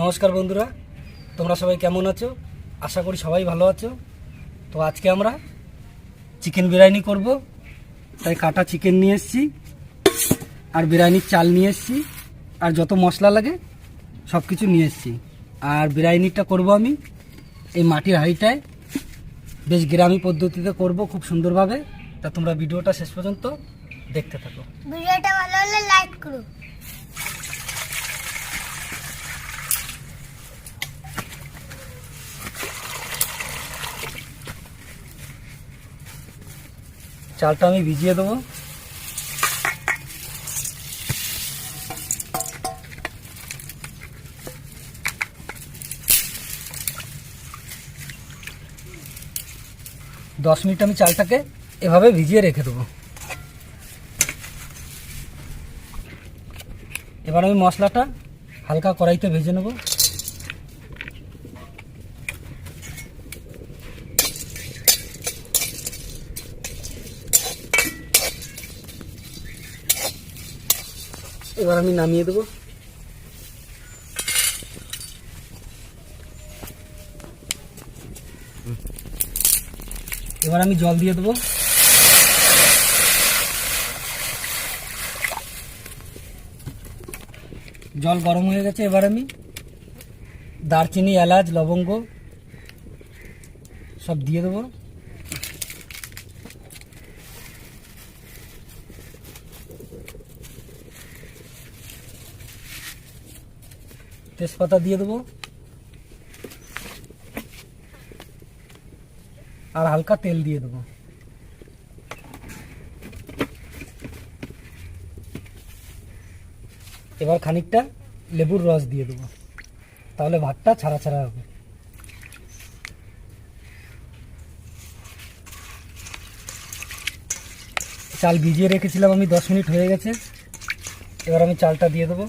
নমস্কার বন্ধুরা, তোমরা সবাই কেমন আছো? আশা করি সবাই ভালো আছো। তো আজকে আমরা চিকেন বিরিয়ানি করব। তাই কাটা চিকেন নিয়ে এসেছি, আর বিরিয়ানির চাল নিয়ে এসেছি, আর যত মশলা লাগে সব কিছু নিয়ে এসেছি। আর বিরিয়ানিটা করব আমি এই মাটির হাঁড়িটায়। বেশ গ্রামী পদ্ধতিতে করব খুব সুন্দরভাবে। তা তোমরা ভিডিওটা শেষ পর্যন্ত দেখতে থাকো। ভিডিওটা ভালো হলে লাইক করো। চালটা আমি ভিজিয়ে দেবো। দশ মিনিট আমি চালটাকে এভাবে ভিজিয়ে রেখে দেবো। এবার আমি মশলাটা হালকা কড়াইতে ভেজে নেব। এবার আমি নামিয়ে দেবো। এবার আমি জল দিয়ে দেবো। জল গরম হয়ে গেছে, এবার আমি দারচিনি, এলাচ, লবঙ্গ সব দিয়ে দেবো। তেজপাতা দিয়ে দেবো। আর হালকা তেল দিয়ে দেবো। এবার খানিকটা লেবুর রস দিয়ে দেবো। তাহলে ভাতটা ছাড়া ছাড়া হবে। চাল ভিজিয়ে রেখেছিলাম আমি, দশ মিনিট হয়ে গেছে। এবার আমি চালটা দিয়ে দেবো।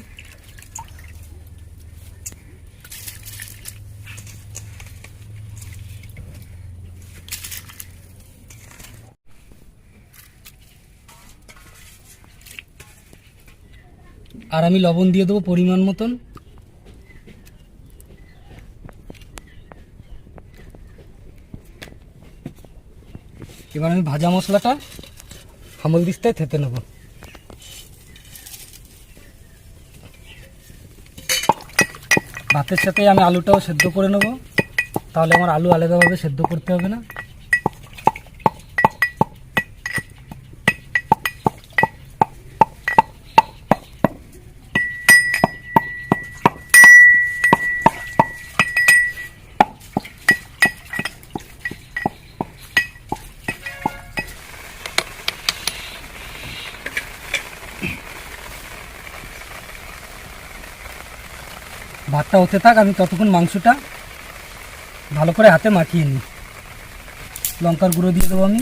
আর আমি লবণ দিয়ে দেবো পরিমাণ মতন। এবার আমি ভাজা মশলাটা হামল দিস্তায় থেতে নেব। ভাতের সাথে আমি আলুটাও সেদ্ধ করে নেব। তাহলে আমার আলু আলাদাভাবে সেদ্ধ করতে হবে না। ভাতটা হতে থাক, আমি ততক্ষণ মাংসটা ভালো করে হাতে মাখিয়ে নিই। লঙ্কার গুঁড়ো দিয়ে দেবো আমি।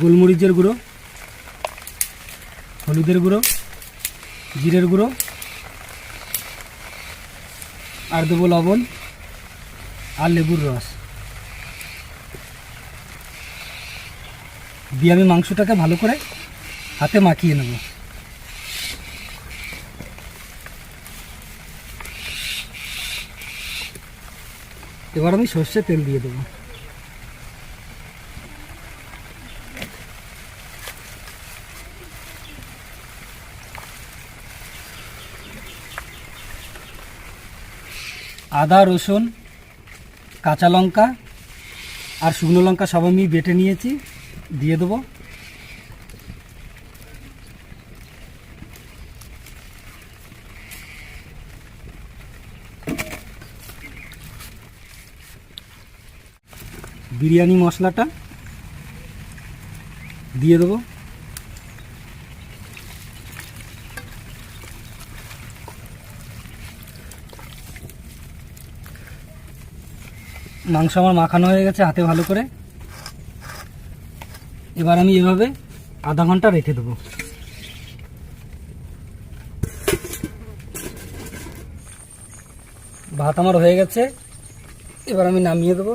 গোলমরিচের গুঁড়ো, হলুদের গুঁড়ো, জিরের গুঁড়ো, আর দেবো লবণ আর লেবুর রস। দিয়ে আমি মাংসটাকে ভালো করে হাতে মাখিয়ে নেব। এবার আমি সর্ষে তেল দিয়ে দেবো। আদা, রসুন, কাঁচা লঙ্কা আর শুকনো লঙ্কা সব আমি বেটে নিয়েছি, দিয়ে দেবো। বিরিয়ানি মশলাটা দিয়ে দেবো। মাংস আমার মাখানো হয়ে গেছে হাতে ভালো করে। এবার আমি এভাবে আধা ঘণ্টা রেখে দেবো। ভাত আমার হয়ে গেছে। এবার আমি নামিয়ে দেবো।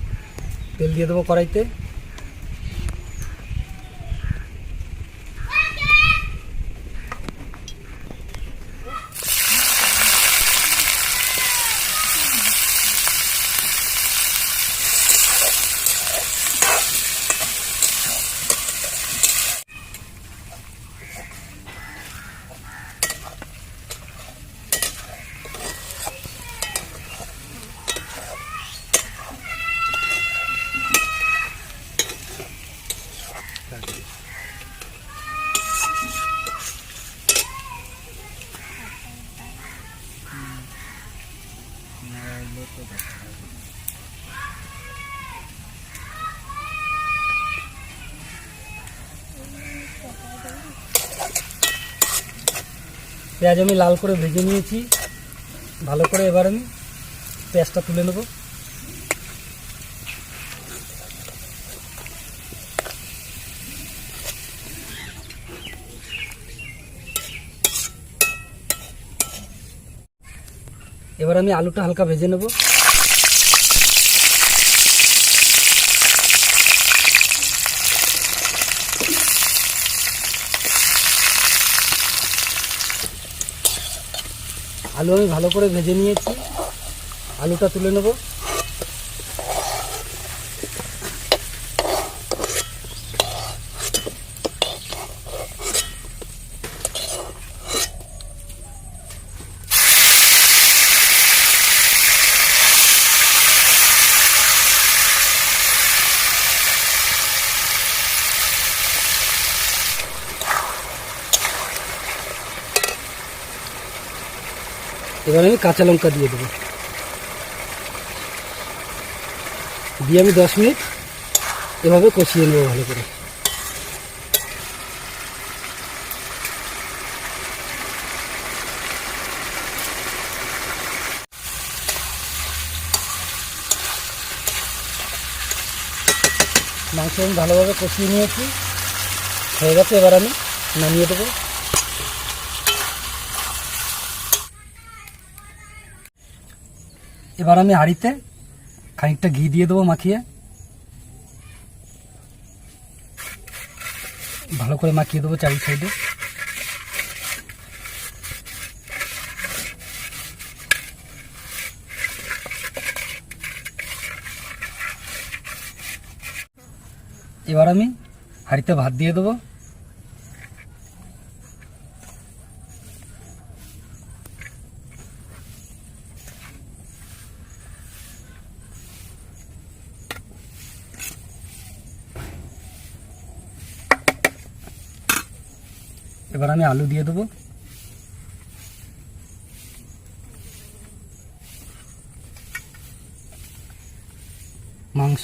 তেল দিয়ে দেবো কড়াইতে। পেঁয়াজ আমি লাল করে ভেজে নিয়েছি। ভালো করে এবার আমি পেঁয়াজটা তুলে নেব। এবার আমি আলুটা হালকা ভেজে নেব। আলু আমি ভালো করে ভেজে নিয়েছি। আলুটা তুলে নেব। এবার আমি কাঁচা লঙ্কা দিয়ে দেবো। দিয়ে আমি দশ মিনিট এভাবে কষিয়ে নেব ভালো করে। মাংস আমি ভালোভাবে কষিয়ে নিয়েছি। হয়ে গেছে, এবার আমি নামিয়ে দেবো। এবার আমি হাঁড়িতে খানিকটা ঘি দিয়ে দেবো মাখিয়ে। ভালো করে মাখিয়ে দেবো চারি সাইডে। এবার আমি হাঁড়িতে ভাত দিয়ে দেবো। এবার আমি আলু দিয়ে দেবো। মাংস।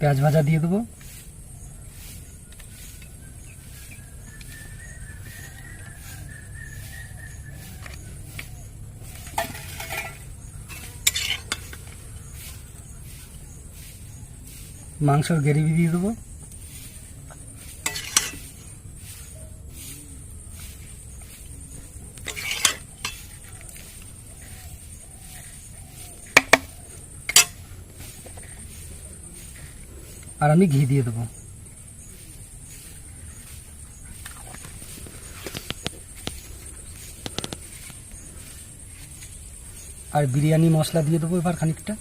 পেঁয়াজ ভাজা দিয়ে দেবো। মাংসর গ্রেভি দিয়ে দেবো। আমি ঘি দিয়ে দেবো। আর বিরিয়ানি মশলা দিয়ে দেবো এবার খানিকটা।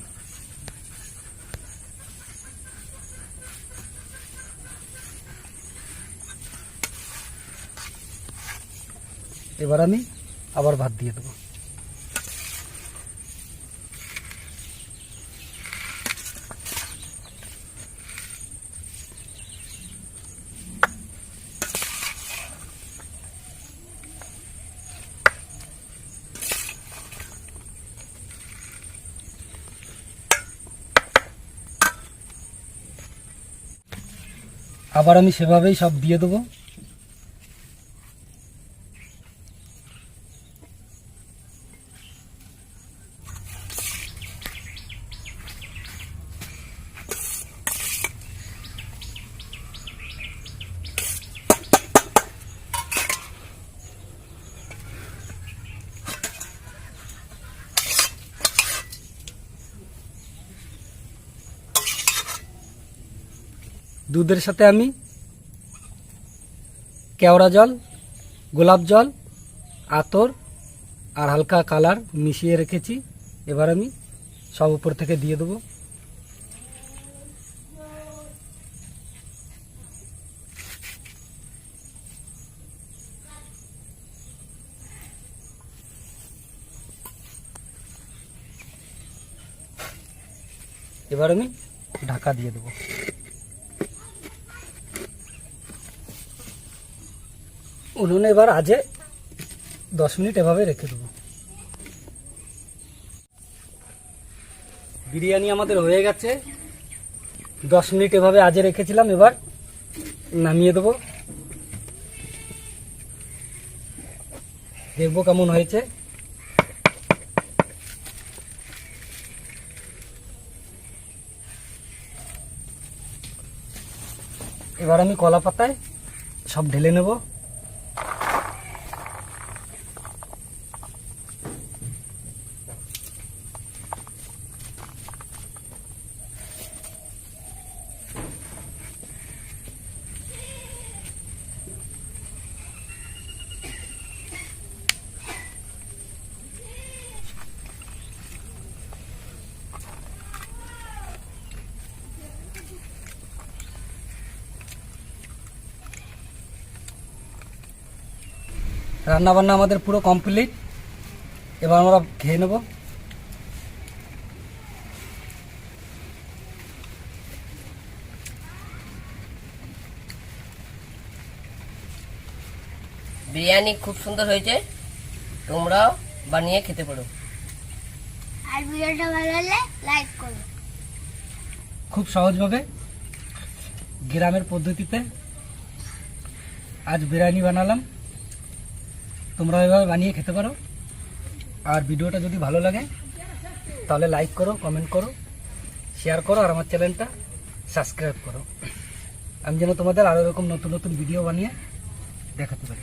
এবার আমি আবার ভাত দিয়ে দেবো। আবার আমি সেভাবেই সব দিয়ে দেবো। দুধের সাথে আমি কেওড়া জল, গোলাপ জল, আতর আর হালকা কালার মিশিয়ে রেখেছি। এবার আমি সব উপর থেকে দিয়ে দেবো। এবার আমি ঢাকা দিয়ে দেবো। উনুনে এবার আজে দশ মিনিট এভাবে রেখে দেবো। বিরিয়ানি আমাদের হয়ে গেছে। দশ মিনিট এভাবে আজে রেখেছিলাম, এবার নামিয়ে দেবো। দেখব কেমন হয়েছে। এবার আমি কলা পাতায় সব ঢেলে নেব। রান্না বান্না আমাদের পুরো কমপ্লিট। এবার আমরা খেয়ে নেব। বিরিয়ানি খুব সুন্দর হয়েছে। তোমরাও বানিয়ে খেতে পারো। আর ভিডিওটা ভালো হলে লাইক করো। খুব সহজভাবে গ্রামের পদ্ধতিতে আজ বিরিয়ানি বানালাম। তোমরা এভাবে বানিয়ে খেতে পারো। আর ভিডিওটা যদি ভালো লাগে, তাহলে লাইক করো কমেন্ট করো শেয়ার করো, আর আমার চ্যানেলটা সাবস্ক্রাইব করো। আমি যেন তোমাদের আরও এরকম নতুন নতুন ভিডিও বানিয়ে দেখাতে পারি।